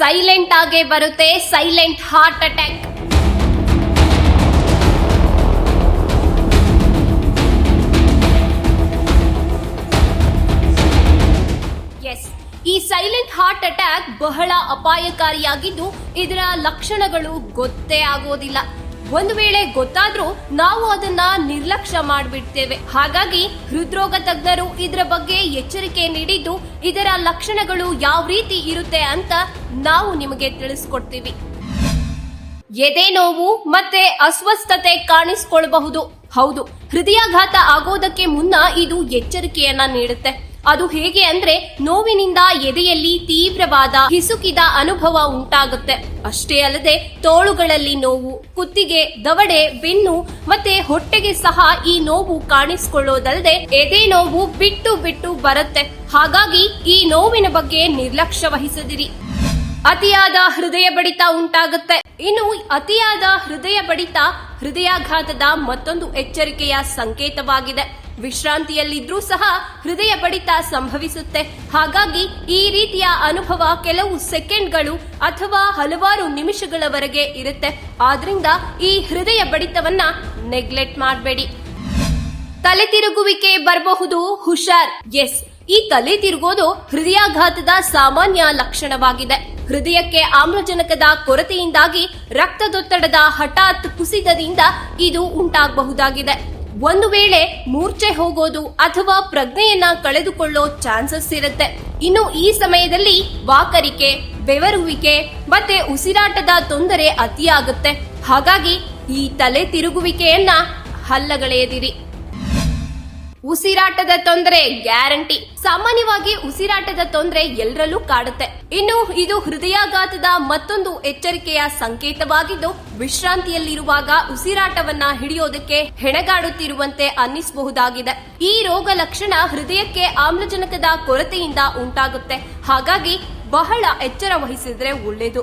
Silent ಆಗೇ ಬರುತ್ತೆ silent heart attack S ಈ ಸೈಲೆಂಟ್ ಹಾರ್ಟ್ ಅಟ್ಯಾಕ್ ಬಹಳ ಅಪಾಯಕಾರಿಯಾಗಿದ್ದು, ಇದರ ಲಕ್ಷಣಗಳು ಗೊತ್ತೇ ಆಗೋದಿಲ್ಲ. ಒಂದು ವೇಳೆ ಗೊತ್ತಾದ್ರೂ ನಾವು ಅದನ್ನ ನಿರ್ಲಕ್ಷ್ಯ ಮಾಡಿಬಿಡ್ತೇವೆ. ಹಾಗಾಗಿ ಹೃದ್ರೋಗ ತಜ್ಞರು ಇದರ ಬಗ್ಗೆ ಎಚ್ಚರಿಕೆ ನೀಡಿದ್ದು ಇದರ ಲಕ್ಷಣಗಳು ಯಾವ ರೀತಿ ಇರುತ್ತೆ ಅಂತ ನಾವು ನಿಮಗೆ ತಿಳಿಸ್ಕೊಡ್ತೀವಿ. ಎದೆ ನೋವು ಮತ್ತೆ ಅಸ್ವಸ್ಥತೆ ಕಾಣಿಸ್ಕೊಳ್ಬಹುದು. ಹೌದು, ಹೃದಯಾಘಾತ ಆಗೋದಕ್ಕೆ ಮುನ್ನ ಇದು ಎಚ್ಚರಿಕೆಯನ್ನ ನೀಡುತ್ತೆ. ಅದು ಹೇಗೆ ಅಂದ್ರೆ ನೋವಿನಿಂದ ಎದೆಯಲ್ಲಿ ತೀವ್ರವಾದ ಹಿಸುಕಿದ ಅನುಭವ ಉಂಟಾಗುತ್ತೆ. ಅಷ್ಟೇ ಅಲ್ಲದೆ ತೋಳುಗಳಲ್ಲಿ ನೋವು, ಕುತ್ತಿಗೆ, ದವಡೆ, ಬೆನ್ನು ಮತ್ತೆ ಹೊಟ್ಟೆಗೆ ಸಹ ಈ ನೋವು ಕಾಣಿಸಿಕೊಳ್ಳೋದಲ್ಲದೆ ಎದೆ ನೋವು ಬಿಟ್ಟು ಬಿಟ್ಟು ಬರುತ್ತೆ. ಹಾಗಾಗಿ ಈ ನೋವಿನ ಬಗ್ಗೆ ನಿರ್ಲಕ್ಷ್ಯ ವಹಿಸದಿರಿ. ಅತಿಯಾದ ಹೃದಯ ಬಡಿತ ಉಂಟಾಗುತ್ತೆ. ಇನ್ನು ಅತಿಯಾದ ಹೃದಯ ಬಡಿತ ಹೃದಯಾಘಾತದ ಮತ್ತೊಂದು ಎಚ್ಚರಿಕೆಯ ಸಂಕೇತವಾಗಿದೆ. ವಿಶ್ರಾಂತಿಯಲ್ಲಿದ್ರೂ ಸಹ ಹೃದಯ ಬಡಿತ ಸಂಭವಿಸುತ್ತೆ. ಹಾಗಾಗಿ ಈ ರೀತಿಯ ಅನುಭವ ಕೆಲವು ಸೆಕೆಂಡ್ಗಳು ಅಥವಾ ಹಲವಾರು ನಿಮಿಷಗಳವರೆಗೆ ಇರುತ್ತೆ. ಆದ್ರಿಂದ ಈ ಹೃದಯ ಬಡಿತವನ್ನ ನೆಗ್ಲೆಕ್ಟ್ ಮಾಡಬೇಡಿ. ತಲೆ ತಿರುಗುವಿಕೆ ಬರಬಹುದು, ಹುಷಾರ್. ಎಸ್, ಈ ತಲೆ ತಿರುಗೋದು ಹೃದಯಾಘಾತದ ಸಾಮಾನ್ಯ ಲಕ್ಷಣವಾಗಿದೆ. ಹೃದಯಕ್ಕೆ ಆಮ್ಲಜನಕದ ಕೊರತೆಯಿಂದಾಗಿ ರಕ್ತದೊತ್ತಡದ ಹಠಾತ್ ಕುಸಿತದಿಂದ ಇದು ಉಂಟಾಗಬಹುದಾಗಿದೆ. ಒಂದು ವೇಳೆ ಮೂರ್ಛೆ ಹೋಗೋದು ಅಥವಾ ಪ್ರಜ್ಞೆಯನ್ನ ಕಳೆದುಕೊಳ್ಳೋ ಚಾನ್ಸಸ್ ಇರುತ್ತೆ. ಇನ್ನು ಈ ಸಮಯದಲ್ಲಿ ವಾಕರಿಕೆ, ಬೆವರುವಿಕೆ ಮತ್ತೆ ಉಸಿರಾಟದ ತೊಂದರೆ ಅತಿಯಾಗುತ್ತೆ. ಹಾಗಾಗಿ ಈ ತಲೆ ತಿರುಗುವಿಕೆಯನ್ನ ಹಲ್ಲಗಳೆಯದಿರಿ ಉಸಿರಾಟದ ತೊಂದರೆ ಗ್ಯಾರಂಟಿ. ಸಾಮಾನ್ಯವಾಗಿ ಉಸಿರಾಟದ ತೊಂದರೆ ಎಲ್ಲರಲ್ಲೂ ಕಾಡುತ್ತೆ. ಇನ್ನು ಇದು ಹೃದಯಾಘಾತದ ಮತ್ತೊಂದು ಎಚ್ಚರಿಕೆಯ ಸಂಕೇತವಾಗಿದ್ದು, ವಿಶ್ರಾಂತಿಯಲ್ಲಿರುವಾಗ ಉಸಿರಾಟವನ್ನ ಹಿಡಿಯೋದಕ್ಕೆ ಹೆಣಗಾಡುತ್ತಿರುವಂತೆ ಅನ್ನಿಸಬಹುದಾಗಿದೆ. ಈ ರೋಗ ಲಕ್ಷಣ ಹೃದಯಕ್ಕೆ ಆಮ್ಲಜನಕದ ಕೊರತೆಯಿಂದ ಉಂಟಾಗುತ್ತೆ. ಹಾಗಾಗಿ ಬಹಳ ಎಚ್ಚರ ವಹಿಸಿದ್ರೆ ಒಳ್ಳೆಯದು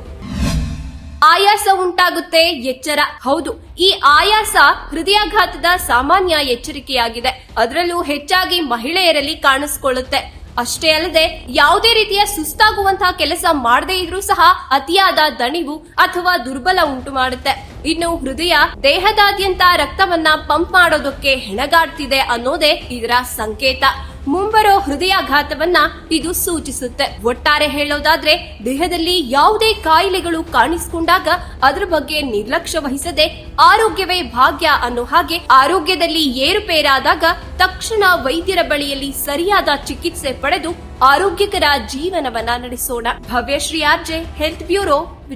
ಆಯಾಸ ಉಂಟಾಗುತ್ತೆ, ಎಚ್ಚರ. ಹೌದು, ಈ ಆಯಾಸ ಹೃದಯಾಘಾತದ ಸಾಮಾನ್ಯ ಎಚ್ಚರಿಕೆಯಾಗಿದೆ. ಅದರಲ್ಲೂ ಹೆಚ್ಚಾಗಿ ಮಹಿಳೆಯರಲ್ಲಿ ಕಾಣಿಸಿಕೊಳ್ಳುತ್ತೆ. ಅಷ್ಟೇ ಅಲ್ಲದೆ, ಯಾವುದೇ ರೀತಿಯ ಸುಸ್ತಾಗುವಂತಹ ಕೆಲಸ ಮಾಡದೇ ಇದ್ರೂ ಸಹ ಅತಿಯಾದ ದಣಿವು ಅಥವಾ ದುರ್ಬಲ ಉಂಟು ಮಾಡುತ್ತೆ. ಇನ್ನು ಹೃದಯ ದೇಹದಾದ್ಯಂತ ರಕ್ತವನ್ನ ಪಂಪ್ ಮಾಡೋದಕ್ಕೆ ಹೆಣಗಾಡ್ತಿದೆ ಅನ್ನೋದೇ ಇದರ ಸಂಕೇತ. ಮುಂಬರೋ ಹೃದಯಾಘಾತವನ್ನ ಇದು ಸೂಚಿಸುತ್ತೆ. ಒಟ್ಟಾರೆ ಹೇಳೋದಾದ್ರೆ, ದೇಹದಲ್ಲಿ ಯಾವುದೇ ಕಾಯಿಲೆಗಳು ಕಾಣಿಸಿಕೊಂಡಾಗ ಅದರ ಬಗ್ಗೆ ನಿರ್ಲಕ್ಷ್ಯ ವಹಿಸದೆ ಆರೋಗ್ಯವೇ ಭಾಗ್ಯ ಅನ್ನೋ ಹಾಗೆ ಆರೋಗ್ಯದಲ್ಲಿ ಏರುಪೇರಾದಾಗ ತಕ್ಷಣ ವೈದ್ಯರ ಬಳಿಯಲ್ಲಿ ಸರಿಯಾದ ಚಿಕಿತ್ಸೆ ಪಡೆದು ಆರೋಗ್ಯಕರ ಜೀವನವನ್ನ ನಡೆಸೋಣ. Bhavyashree RJ health bureau